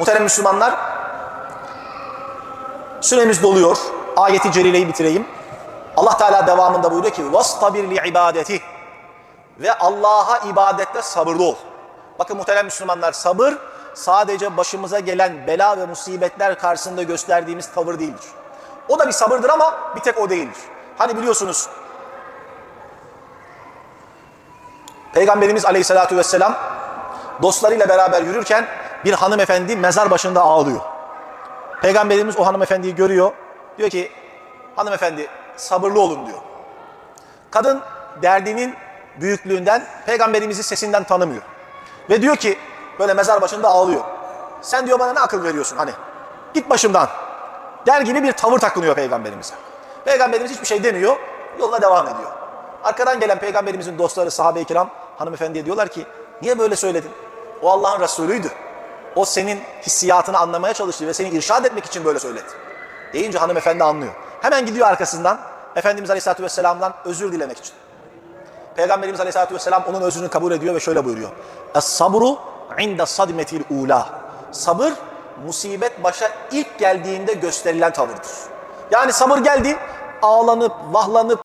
Muhterem Müslümanlar, süremiz doluyor. Ayeti celileyi bitireyim. Allah Teala devamında buyuruyor ki vastabir li ibadeti ve Allah'a ibadette sabırlı ol. Bakın muhterem Müslümanlar sabır sadece başımıza gelen bela ve musibetler karşısında gösterdiğimiz tavır değildir. O da bir sabırdır ama bir tek o değildir. Hani biliyorsunuz Peygamberimiz Aleyhisselatü Vesselam dostlarıyla beraber yürürken bir hanımefendi mezar başında ağlıyor. Peygamberimiz o hanımefendiyi görüyor. Diyor ki hanımefendi sabırlı olun diyor. Kadın derdinin büyüklüğünden peygamberimizi sesinden tanımıyor. Ve diyor ki böyle mezar başında ağlıyor. Sen diyor bana ne akıl veriyorsun hani git başımdan der gibi bir tavır takınıyor peygamberimize. Peygamberimiz hiçbir şey demiyor yoluna devam ediyor. Arkadan gelen peygamberimizin dostları sahabe-i kiram hanımefendiye diyorlar ki niye böyle söyledin? O Allah'ın Resulüydü. O senin hissiyatını anlamaya çalıştı ve seni irşad etmek için böyle söyledi. Deyince hanımefendi anlıyor. Hemen gidiyor arkasından Efendimiz Aleyhisselatü Vesselam'dan özür dilemek için. Peygamberimiz Aleyhisselatü Vesselam onun özrünü kabul ediyor ve şöyle buyuruyor. Es-sabru inde sadmetil ula. Sabır musibet başa ilk geldiğinde gösterilen tavırdır. Yani sabır geldi ağlanıp, vahlanıp,